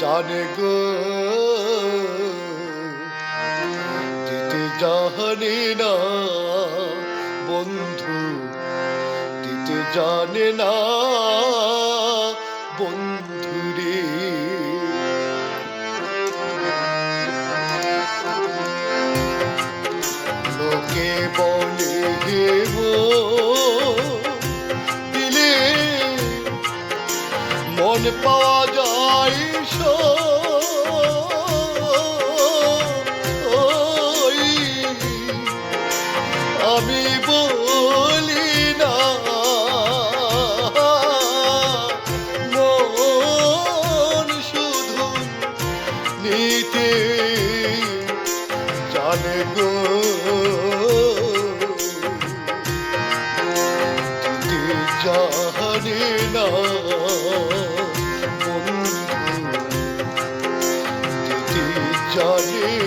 জানে গো। দিতে জানে না বন্ধু। দিতে জানে না বন্ধু রে আমি বলি না। মন শুধু নিতে জানে গো। জানে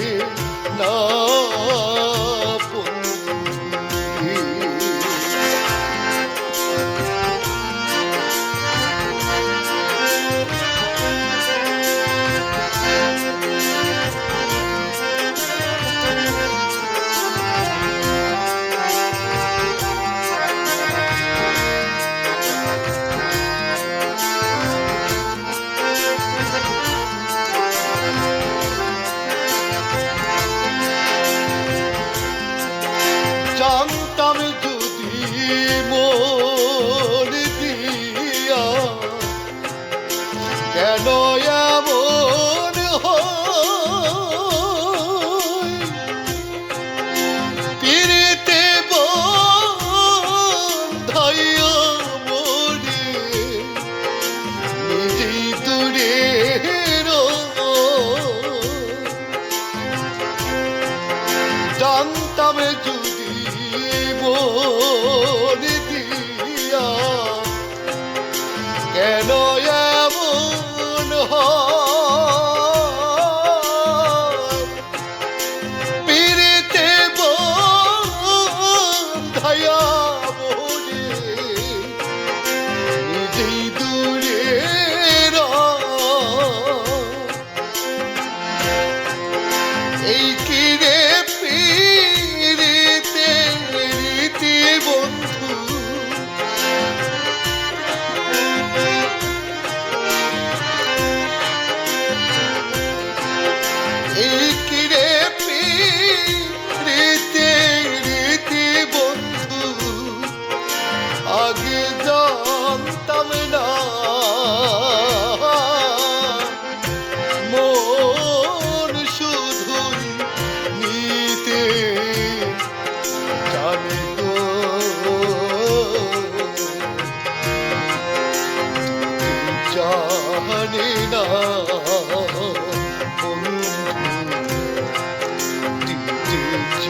এই কিরে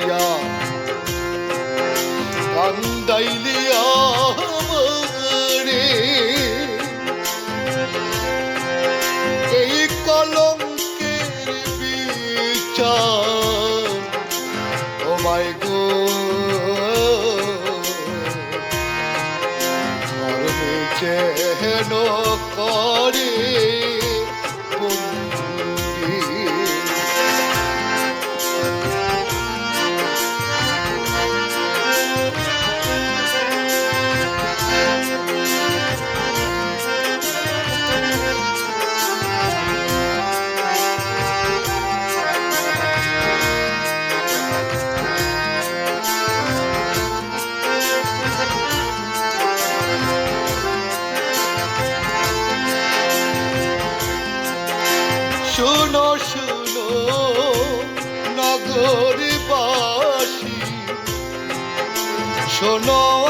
বিষয়া কান্দাইলে রে এই কলঙ্কের বিচার তোমায় গো। যেন করে শুনো শুনো নগরবাসী শোনো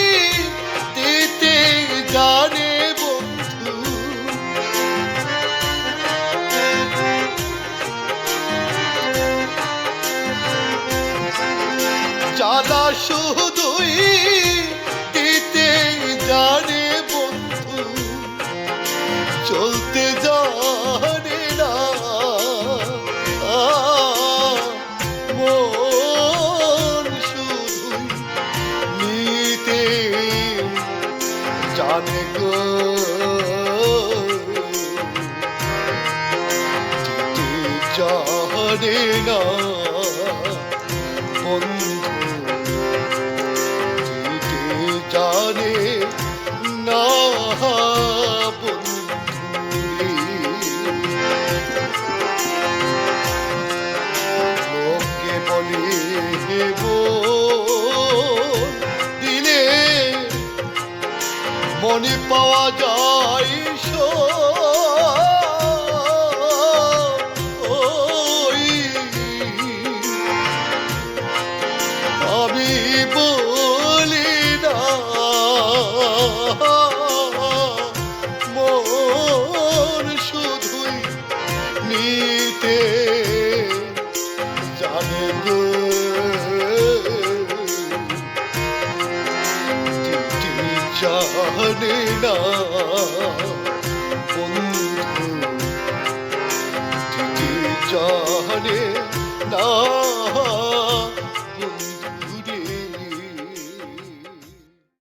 শুধুই দিতে জানে বন্ধু। চলতে জানে না। মন শুধুই নিতে জানে গো। জানে না। বন্ধু। মনে পাওয়া যায় জানে না। বন্ধু জানে না